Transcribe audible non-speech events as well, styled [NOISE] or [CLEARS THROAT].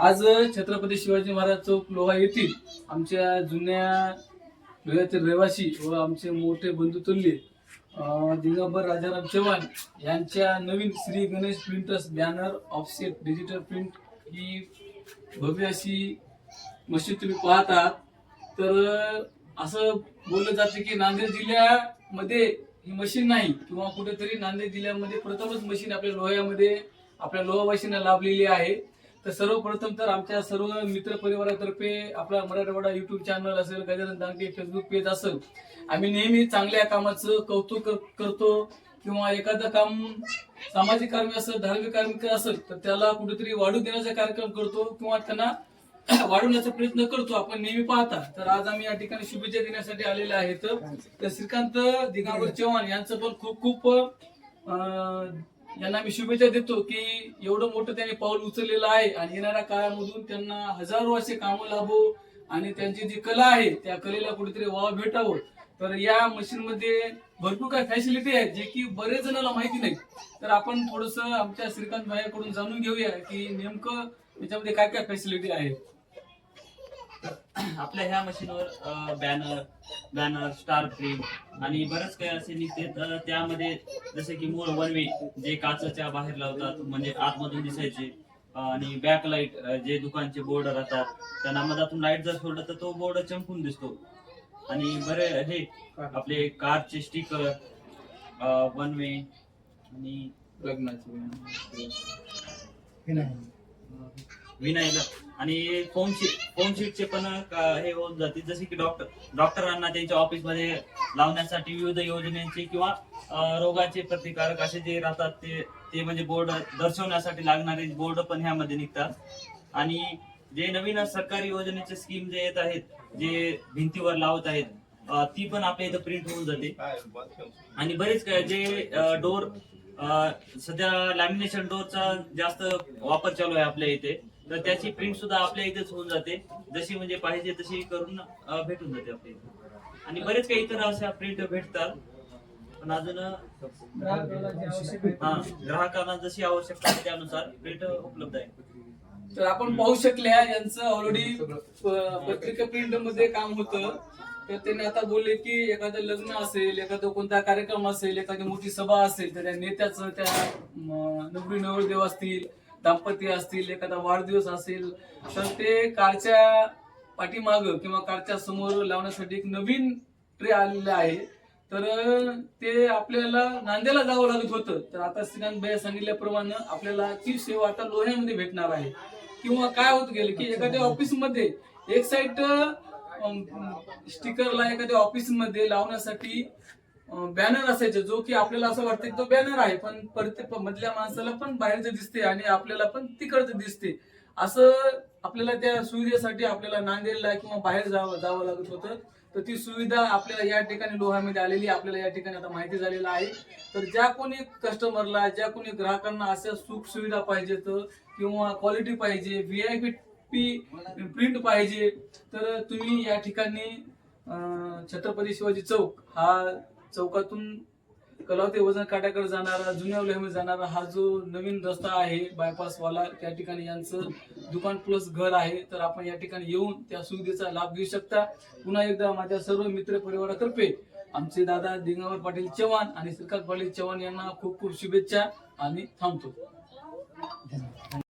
आज छत्रपती शिवाजी महाराज चौक लोहा येथील आमच्या जुन्या लोह्यातील रहिवासी व आमचे मोठे बंधू तुल्य दिगंबर राजाराम चव्हाण यांच्या नवीन Shri Ganesh printers banner offset digital print ही भव्य अशी मशीन तुम्ही पाहत. आहात तर असं बोललं जातं की नांदेड जिल्ह्यामध्ये ही मशीन नाही किंवा कुठेतरी नांदेड जिल्ह्यामध्ये प्रथमच मशीन आपल्या लोह्यामध्ये आपल्या लोहावासींना लाभलेली आहे. तर सर्वप्रथम तर आमच्या सर्व मित्र परिवारातर्फे आपला मराठवाडा युट्यूब चॅनल असेल गजानन दांगे फेसबुक पेज असेल आम्ही नेहमी चांगल्या कामाचं कौतुक करतो. किंवा एखादं काम सामाजिक कार्य असेल धार्मिक कार्य असेल तर त्याला कुठेतरी वाढू देण्याचा कार्यक्रम करतो किंवा त्यांना [CLEARS THROAT] वाढवण्याचा प्रयत्न करतो. आपण नेहमी पाहता. तर आज आम्ही या ठिकाणी शुभेच्छा देण्यासाठी आलेले आहेत. तर श्रीकांत दिगांबर चव्हाण यांचं पण खूप खूप अं, यांना मी शुभेच्छा देतो की एवढं मोठं त्यांनी पाऊल उचललेलं आहे आणि येणाऱ्या काळामधून त्यांना हजारो असे कामं लाभो आणि त्यांची जी कला आहे त्या कलेला कुठेतरी वाव भेटावं. तर या मशीन मध्ये भरपूर काही फॅसिलिटी आहेत जे की बरेच जणांना माहिती नाही. तर आपण थोडस आमच्या श्रीकांत भाईकडून जाणून घेऊया की नेमकं याच्यामध्ये काय काय फॅसिलिटी आहेत. आपल्या ह्या मशीनवर बॅनर बॅनर स्टार प्रिंट आणि बरंच काही असे निघते. तर त्यामध्ये जसे की मूळ वनवे जे काचच्या बाहेर लावतात म्हणजे आतमधून दिसायचे आणि बॅक लाइट जे दुकानचे बोर्ड राहतात त्यांना मधातून लाइट जर सोडलं तर तो बोर्ड चमकून दिसतो. आणि बरे हे आपले कारचे स्टिकर वनवे आणि लग्नाची विनायला आणि फोन शीट पण हे होऊन जाते. जसे की डॉक्टर डॉक्टरांना त्यांच्या ऑफिसमध्ये लावण्यासाठी विविध योजनेचे किंवा रोगाचे प्रतिकारक असे जे राहतात ते ते म्हणजे बोर्ड दर्शवण्यासाठी लागणारे बोर्ड पण ह्यामध्ये निघतात. आणि जे नवीन सरकारी योजनेचे स्कीम जे येत आहेत जे भिंतीवर लावत आहेत ती पण आपल्या इथं प्रिंट होऊन जाते. आणि बरेच काय जे डोर सध्या लॅमिनेशन डोरचा जास्त वापर चालू आहे आपल्या इथे. तर त्याची प्रिंट सुद्धा आपल्या इथेच होऊन जाते. जशी म्हणजे पाहिजे तशी करून अं, भेटून जाते आपल्या इथे. आणि बरेच काही इतर अशा प्रिंट भेटतात. पण अजून हा ग्राहकांना जशी आवश्यकता आहे त्यानुसार प्रिंट उपलब्ध आहे. तर आपण पाहू शकल्या यांचं ऑलरेडी पत्रिका प्रिंटमध्ये काम होतं. तर त्यांनी आता बोलले की एखादं लग्न असेल एखादा कोणता कार्यक्रम असेल एखादी मोठी सभा असेल तर त्या नेत्याचं त्या म, नवरी नवरदेव असतील दाम्पत्य असतील एखादा वाढदिवस असेल तर ते कारच्या पाठीमाग किंवा कारच्या समोर लावण्यासाठी एक नवीन ट्रे आलेला आहे. तर ते आपल्याला नांदेला जावं लागत होतं. तर आता श्रीकांत भैया सांगितल्याप्रमाणे आपल्याला ती सेवा आता लोह्यामध्ये भेटणार आहे. किंवा काय होत गेलं की एखाद्या ऑफिसमध्ये एक साईड स्टिकरला एखाद्या ऑफिसमध्ये लावण्यासाठी बॅनर असायचे जो की आपल्याला असं वाटतं की तो बॅनर आहे पण प्रत्येक मधल्या माणसाला पण बाहेरचं दिसते आणि आपल्याला पण तिकडचं दिसते असं आपल्याला त्या सुविधेसाठी आपल्याला नांदेडला किंवा बाहेर जावं जावं लागत होतं. तर ती सुविधा आपल्याला या ठिकाणी लोहामध्ये आलेली आपल्याला या ठिकाणी आता माहिती झालेलं आहे. तर ज्या कोणी कस्टमरला ज्या कोणी ग्राहकांना अशा सुख सुविधा पाहिजेत किंवा क्वालिटी पाहिजे व्ही आय पी प्रिंट पाहिजे तर तुम्ही या ठिकाणी अं, छत्रपती शिवाजी चौक हा चौकातून कलावते वजन काट्याकडे जाणारा जुन्या लेहमी जाणारा हा जो नवीन रस्ता आहे बायपासवाला त्या ठिकाणी यांचं दुकान प्लस घर आहे. तर आपण या ठिकाणी येऊन त्या सुविधेचा लाभ घेऊ शकता. पुन्हा एकदा माझ्या सर्व मित्र परिवारातर्फे आमचे दादा दिगंबर पाटील चव्हाण आणि श्रीकांत पाटील चव्हाण यांना खूप खूप शुभेच्छा. आणि थांबतो.